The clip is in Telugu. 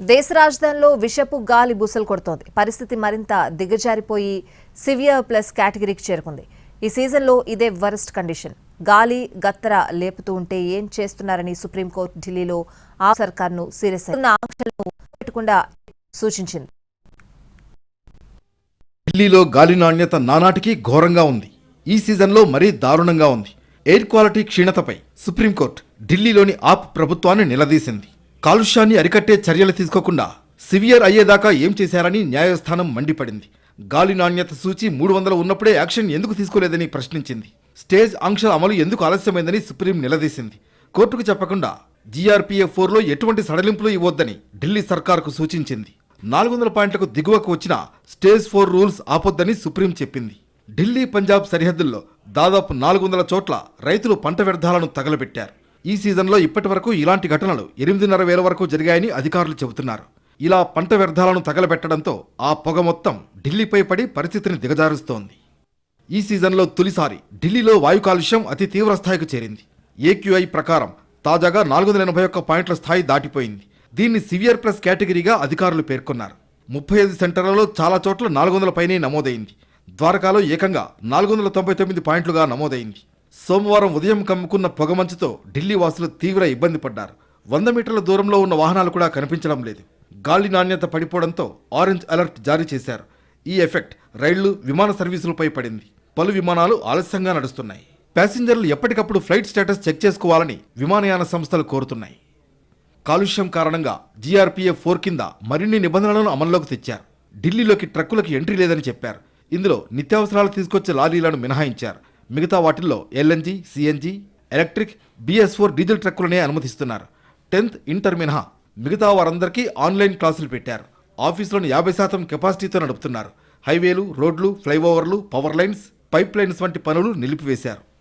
దేశ రాజధానిలో విషపు గాలి బుసలు కొడుతోంది పరిస్థితి మరింత దిగజారిపోయి సివియర్ ప్లస్ కేటగిరీకి చేరుకుంది. ఈ సీజన్లో ఇదే వరస్ట్ కండిషన్. గాలి గత్తర లేపుతూ ఉంటే ఏం చేస్తున్నారని సుప్రీంకోర్టు ఢిల్లీలో ఆ సర్కార్ను సీరియస్ ఆంక్షలను పెట్టకుండా సూచించింది. ఢిల్లీలో గాలి నాణ్యత నానాటికి ఘోరంగా ఉంది. ఈ సీజన్లో మరీ దారుణంగా ఉంది. ఎయిర్ క్వాలిటీ క్షీణతపై సుప్రీంకోర్టు ఢిల్లీలోని ఆప్ ప్రభుత్వాన్ని నిలదీసింది. కాలుష్యాన్ని అరికట్టే చర్యలు తీసుకోకుండా సివియర్ అయ్యేదాకా ఏం చేశారని న్యాయస్థానం మండిపడింది. గాలి నాణ్యత సూచి మూడు వందల ఉన్నప్పుడే యాక్షన్ ఎందుకు తీసుకోలేదని ప్రశ్నించింది. స్టేజ్ ఆంక్షల అమలు ఎందుకు ఆలస్యమైందని సుప్రీం నిలదీసింది. కోర్టుకు చెప్పకుండా జీఆర్పీఎఫ్ ఫోర్లో ఎటువంటి సడలింపులు ఇవ్వొద్దని ఢిల్లీ సర్కార్కు సూచించింది. నాలుగు వందల పాయింట్లకు దిగువకు వచ్చిన స్టేజ్ ఫోర్ రూల్స్ ఆపొద్దని సుప్రీం చెప్పింది. ఢిల్లీ పంజాబ్ సరిహద్దుల్లో దాదాపు నాలుగు వందల చోట్ల రైతులు పంట వ్యర్థాలను తగలబెట్టారు. ఈ సీజన్లో ఇప్పటి వరకు ఇలాంటి ఘటనలు ఎనిమిదిన్నర వేల వరకు జరిగాయని అధికారులు చెబుతున్నారు. ఇలా పంట వ్యర్థాలను తగలబెట్టడంతో ఆ పొగ మొత్తం ఢిల్లీపై పడి పరిస్థితిని దిగజారుస్తోంది. ఈ సీజన్లో తొలిసారి ఢిల్లీలో వాయు కాలుష్యం అతి తీవ్ర స్థాయికి చేరింది. ఏక్యూఐ ప్రకారం తాజాగా నాలుగు వందల ఎనభై ఒక్క పాయింట్ల స్థాయి దాటిపోయింది. దీన్ని సివియర్ ప్లస్ కేటగిరీగా అధికారులు పేర్కొన్నారు. ముప్పై ఐదు సెంటర్లలో చాలా చోట్ల నాలుగు వందల పైనే నమోదైంది. ద్వారకాలో ఏకంగా నాలుగు వందల తొంభై తొమ్మిది పాయింట్లుగా నమోదైంది. సోమవారం ఉదయం కమ్ముకున్న పొగమంచుతో ఢిల్లీ వాసులు తీవ్ర ఇబ్బంది పడ్డారు. వంద మీటర్ల దూరంలో ఉన్న వాహనాలు కూడా కనిపించడం లేదు. గాలి నాణ్యత పడిపోవడంతో ఆరెంజ్ అలర్ట్ జారీ చేశారు. ఈ ఎఫెక్ట్ రైళ్ళు విమాన సర్వీసులపై పడింది. పలు విమానాలు ఆలస్యంగా నడుస్తున్నాయి. ప్యాసింజర్లు ఎప్పటికప్పుడు ఫ్లైట్ స్టేటస్ చెక్ చేసుకోవాలని విమానయాన సంస్థలు కోరుతున్నాయి. కాలుష్యం కారణంగా జీఆర్పీఎఫ్ ఫోర్ కింద మరిన్ని నిబంధనలను అమల్లోకి తెచ్చారు. ఢిల్లీలోకి ట్రక్కులకు ఎంట్రీ లేదని చెప్పారు. ఇందులో నిత్యావసరాలు తీసుకొచ్చే లారీలను మినహాయించారు. మిగతా వాటిల్లో LNG CNG electric BS four diesel ట్రక్కులనే అనుమతిస్తున్నారు. టెన్త్ ఇంటర్ మినహా. మిగతా వారందరికీ ఆన్లైన్ క్లాసులు పెట్టారు. ఆఫీసులను యాభై శాతం కెపాసిటీతో నడుపుతున్నారు. హైవేలు రోడ్లు ఫ్లైఓవర్లు పవర్ లైన్స్ పైప్ లైన్స్ వంటి పనులు నిలిపివేశారు.